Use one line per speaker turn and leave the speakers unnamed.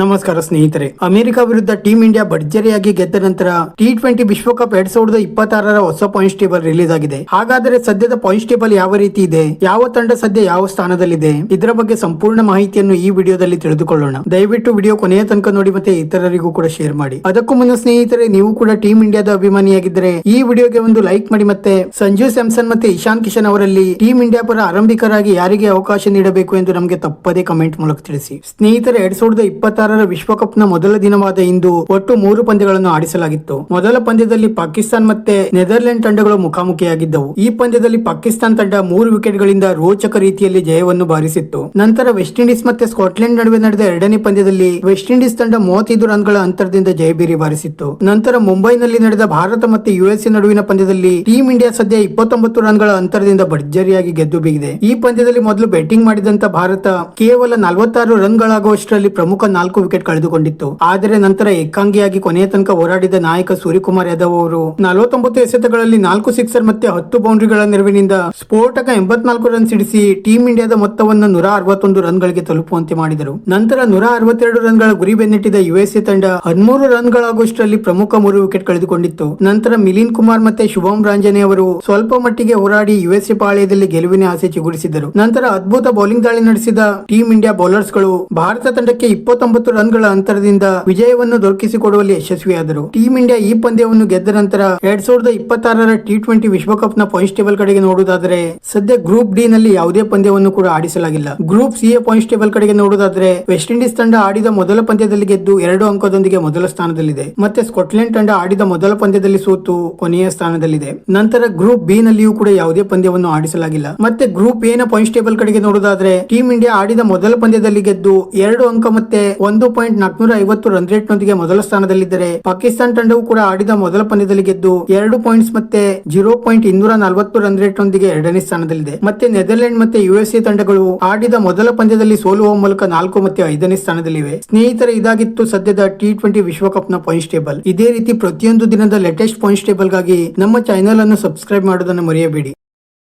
ನಮಸ್ಕಾರ ಸ್ನೇಹಿತರೆ. ಅಮೆರಿಕ ವಿರುದ್ಧ ಟೀಂ ಇಂಡಿಯಾ ಭರ್ಜರಿಯಾಗಿ ಗೆದ್ದ ನಂತರ ಟಿ ಟ್ವೆಂಟಿ ವಿಶ್ವಕಪ್ ಎರಡ್ ಸಾವಿರದ ಇಪ್ಪತ್ತಾರರ ಹೊಸ ಪಾಯಿಂಟ್ಸ್ ಟೇಬಲ್ ರಿಲೀಸ್ ಆಗಿದೆ. ಹಾಗಾದರೆ ಸದ್ಯದ ಪಾಯಿಂಟ್ಸ್ ಟೇಬಲ್ ಯಾವ ರೀತಿ ಇದೆ? ಯಾವ ತಂಡ ಸದ್ಯ ಯಾವ ಸ್ಥಾನದಲ್ಲಿದೆ? ಇದರ ಬಗ್ಗೆ ಸಂಪೂರ್ಣ ಮಾಹಿತಿಯನ್ನು ಈ ವಿಡಿಯೋದಲ್ಲಿ ತಿಳಿದುಕೊಳ್ಳೋಣ. ದಯವಿಟ್ಟು ವಿಡಿಯೋ ಕೊನೆಯ ತನಕ ನೋಡಿ ಮತ್ತೆ ಇತರರಿಗೂ ಕೂಡ ಶೇರ್ ಮಾಡಿ. ಅದಕ್ಕೂ ಮುನ್ನ ಸ್ನೇಹಿತರೆ, ನೀವು ಕೂಡ ಟೀಂ ಇಂಡಿಯಾದ ಅಭಿಮಾನಿಯಾಗಿದ್ದರೆ ಈ ವಿಡಿಯೋಗೆ ಒಂದು ಲೈಕ್ ಮಾಡಿ ಮತ್ತೆ ಸಂಜು ಸ್ಯಾಮ್ಸನ್ ಮತ್ತೆ ಇಶಾನ್ ಕಿಶನ್ ಅವರಲ್ಲಿ ಟೀಂ ಇಂಡಿಯಾ ಪರ ಆರಂಭಿಕರಾಗಿ ಯಾರಿಗೆ ಅವಕಾಶ ನೀಡಬೇಕು ಎಂದು ನಮಗೆ ತಪ್ಪದೇ ಕಮೆಂಟ್ ಮೂಲಕ ತಿಳಿಸಿ. ಸ್ನೇಹಿತರೆ, ಎರಡ್ ಸಾವಿರದ ಇಪ್ಪತ್ತಾರರ ವಿಶ್ವಕಪ್ನ ಮೊದಲ ದಿನವಾದ ಇಂದು ಒಟ್ಟು ಮೂರು ಪಂದ್ಯಗಳನ್ನು ಆಡಿಸಲಾಗಿತ್ತು. ಮೊದಲ ಪಂದ್ಯದಲ್ಲಿ ಪಾಕಿಸ್ತಾನ್ ಮತ್ತೆ ನೆದರ್ಲೆಂಡ್ ತಂಡಗಳು ಮುಖಾಮುಖಿಯಾಗಿದ್ದವು. ಈ ಪಂದ್ಯದಲ್ಲಿ ಪಾಕಿಸ್ತಾನ್ ತಂಡ ಮೂರು ವಿಕೆಟ್ ಗಳಿಂದ ರೋಚಕ ರೀತಿಯಲ್ಲಿ ಜಯವನ್ನು ಬಾರಿಸಿತ್ತು. ನಂತರ ವೆಸ್ಟ್ ಇಂಡೀಸ್ ಮತ್ತೆ ಸ್ಕಾಟ್ಲೆಂಡ್ ನಡುವೆ ನಡೆದ ಎರಡನೇ ಪಂದ್ಯದಲ್ಲಿ ವೆಸ್ಟ್ ಇಂಡೀಸ್ ತಂಡ ಮೂವತ್ತೈದು ರನ್ಗಳ ಅಂತರದಿಂದ ಜಯಬೀರಿ ಬಾರಿಸಿತ್ತು. ನಂತರ ಮುಂಬೈನಲ್ಲಿ ನಡೆದ ಭಾರತ ಮತ್ತೆ ಯುಎಸ್ಎ ನಡುವಿನ ಪಂದ್ಯದಲ್ಲಿ ಟೀಂ ಇಂಡಿಯಾ ಸದ್ಯ ಇಪ್ಪತ್ತೊಂಬತ್ತು ರನ್ಗಳ ಅಂತರದಿಂದ ಭರ್ಜರಿಯಾಗಿ ಗೆದ್ದು ಬೀಗಿದೆ. ಈ ಪಂದ್ಯದಲ್ಲಿ ಮೊದಲು ಬ್ಯಾಟಿಂಗ್ ಮಾಡಿದಂತ ಭಾರತ ಕೇವಲ ನಲವತ್ತಾರು ರನ್ಗಳಾಗುವಷ್ಟರಲ್ಲಿ ಪ್ರಮುಖ ನಾಲ್ಕು ವಿಕೆಟ್ ಕಳೆದುಕೊಂಡಿತ್ತು. ಆದರೆ ನಂತರ ಏಕಾಂಗಿಯಾಗಿ ಕೊನೆಯ ತನಕ ಹೋರಾಡಿದ ನಾಯಕ ಸೂರ್ಯಕುಮಾರ್ ಯಾದವ್ ಅವರು ನಲವತ್ತೊಂಬತ್ತು ಎಸೆತಗಳಲ್ಲಿ ನಾಲ್ಕು ಸಿಕ್ಸರ್ ಮತ್ತೆ ಹತ್ತು ಬೌಂಡ್ರಿಗಳ ನೆರವಿನಿಂದ ಸ್ಫೋಟಕ ಎಂಬತ್ನಾಲ್ಕು ರನ್ ಸಿಡಿಸಿ ಟೀಂ ಇಂಡಿಯಾದ ಮೊತ್ತವನ್ನು ನೂರ ಅರವತ್ತೊಂದು ರನ್ ಗಳಿಗೆ ತಲುಪುವಂತೆ ಮಾಡಿದರು. ನಂತರ ನೂರ ಅರವತ್ತೆರಡು ರನ್ಗಳ ಗುರಿ ಬೆನ್ನಟ್ಟಿದ ಯುಎಸ್ಎ ತಂಡ ಹದಿಮೂರು ರನ್ ಗಳಾಗುವಷ್ಟರಲ್ಲಿ ಪ್ರಮುಖ ಮೂರು ವಿಕೆಟ್ ಕಳೆದುಕೊಂಡಿತ್ತು. ನಂತರ ಮಿಲಿನ್ ಕುಮಾರ್ ಮತ್ತೆ ಶುಭಂ ರಾಂಜನೆ ಅವರು ಸ್ವಲ್ಪ ಮಟ್ಟಿಗೆ ಹೋರಾಡಿ ಯುಎಸ್ಎ ಪಾಳ್ಯದಲ್ಲಿ ಗೆಲುವಿನ ಆಸೆ ಚಿಗುರಿಸಿದರು. ನಂತರ ಅದ್ಭುತ ಬೌಲಿಂಗ್ ದಾಳಿ ನಡೆಸಿದ ಟೀಂ ಇಂಡಿಯಾ ಬೌಲರ್ಸ್ಗಳು ಭಾರತ ತಂಡಕ್ಕೆ ಇಪ್ಪತ್ತೊಂಬತ್ತು ರನ್ಗಳ ಅಂತರದಿಂದ ವಿಜಯವನ್ನು ದೊರಕಿಸಿಕೊಡುವಲ್ಲಿ ಯಶಸ್ವಿಯಾದರು. ಟೀಂ ಇಂಡಿಯಾ ಈ ಪಂದ್ಯವನ್ನು ಗೆದ್ದ ನಂತರ ಎರಡ್ ಸಾವಿರದ ಇಪ್ಪತ್ತಾರರ ಟಿ ಟ್ವೆಂಟಿ ವಿಶ್ವಕಪ್ನ ಪಾಯಿಂಟ್ಸ್ ಟೇಬಲ್ ಕಡೆಗೆ ನೋಡುವುದಾದರೆ ಸದ್ಯ ಗ್ರೂಪ್ ಡಿ ನಲ್ಲಿ ಯಾವುದೇ ಪಂದ್ಯವನ್ನು ಕೂಡ ಆಡಿಸಲಾಗಿಲ್ಲ. Group C A points table ಕಡೆಗೆ ನೋಡುವುದಾದರೆ ವೆಸ್ಟ್ ಇಂಡೀಸ್ ತಂಡ ಆಡಿದ ಮೊದಲ ಪಂದ್ಯದಲ್ಲಿ ಗೆದ್ದು ಎರಡು ಅಂಕದೊಂದಿಗೆ ಮೊದಲ ಸ್ಥಾನದಲ್ಲಿದೆ. ಮತ್ತೆ ಸ್ಕಾಟ್ಲೆಂಡ್ ತಂಡ ಆಡಿದ ಮೊದಲ ಪಂದ್ಯದಲ್ಲಿ ಸೋತು ಕೊನೆಯ ಸ್ಥಾನದಲ್ಲಿದೆ. ನಂತರ ಗ್ರೂಪ್ ಬಿ ನಲ್ಲಿಯೂ ಕೂಡ ಯಾವುದೇ ಪಂದ್ಯವನ್ನು ಆಡಿಸಲಾಗಿಲ್ಲ. ಮತ್ತೆ ಗ್ರೂಪ್ ಎ ನ ಪಾಯಿಂಟ್ಸ್ ಟೇಬಲ್ ಕಡೆಗೆ ನೋಡುವುದಾದ್ರೆ ಟೀಂ ಇಂಡಿಯಾ ಆಡಿದ ಮೊದಲ ಪಂದ್ಯದಲ್ಲಿ ಗೆದ್ದು ಎರಡು ಅಂಕ ಮತ್ತೆ ಒಂದು ಪಾಯಿಂಟ್ ನಾಲ್ಕನೂರ ಐವತ್ತು ರನ್ ರೇಟ್ ನೊಂದಿಗೆ ಮೊದಲ ಸ್ಥಾನದಲ್ಲಿದ್ದರೆ ಪಾಕಿಸ್ತಾನ ತಂಡವು ಕೂಡ ಆಡಿದ ಮೊದಲ ಪಂದ್ಯದಲ್ಲಿ ಗೆದ್ದು ಎರಡು ಪಾಯಿಂಟ್ಸ್ ಮತ್ತೆ ಜೀರೋ ಪಾಯಿಂಟ್ ಇನ್ನೂರ ನಲವತ್ತು ರನ್ ರೇಟ್ ನೊಂದಿಗೆ ಎರಡನೇ ಸ್ಥಾನದಲ್ಲಿದೆ. ಮತ್ತೆ ನೆದರ್ಲೆಂಡ್ ಮತ್ತೆ ಯುಎಸ್ಎ ತಂಡಗಳು ಆಡಿದ ಮೊದಲ ಪಂದ್ಯದಲ್ಲಿ ಸೋಲುವ ಮೂಲಕ ನಾಲ್ಕು ಮತ್ತೆ ಐದನೇ ಸ್ಥಾನದಲ್ಲಿವೆ. ಸ್ನೇಹಿತರೆ, ಇದಾಗಿತ್ತು ಸದ್ಯದ ಟಿ ಟ್ವೆಂಟಿ ವಿಶ್ವಕಪ್ನ ಪಾಯಿಂಟ್ಸ್ ಟೇಬಲ್ ಇದೇ ರೀತಿ ಪ್ರತಿಯೊಂದು ದಿನದ ಲೇಟೆಸ್ಟ್ ಪಾಯಿಂಟ್ಸ್ ಟೇಬಲ್ಗಾಗಿ ನಮ್ಮ ಚಾನೆಲ್ ಅನ್ನು ಸಬ್ಸ್ಕ್ರೈಬ್ ಮಾಡೋದನ್ನು ಮರೆಯಬೇಡಿ.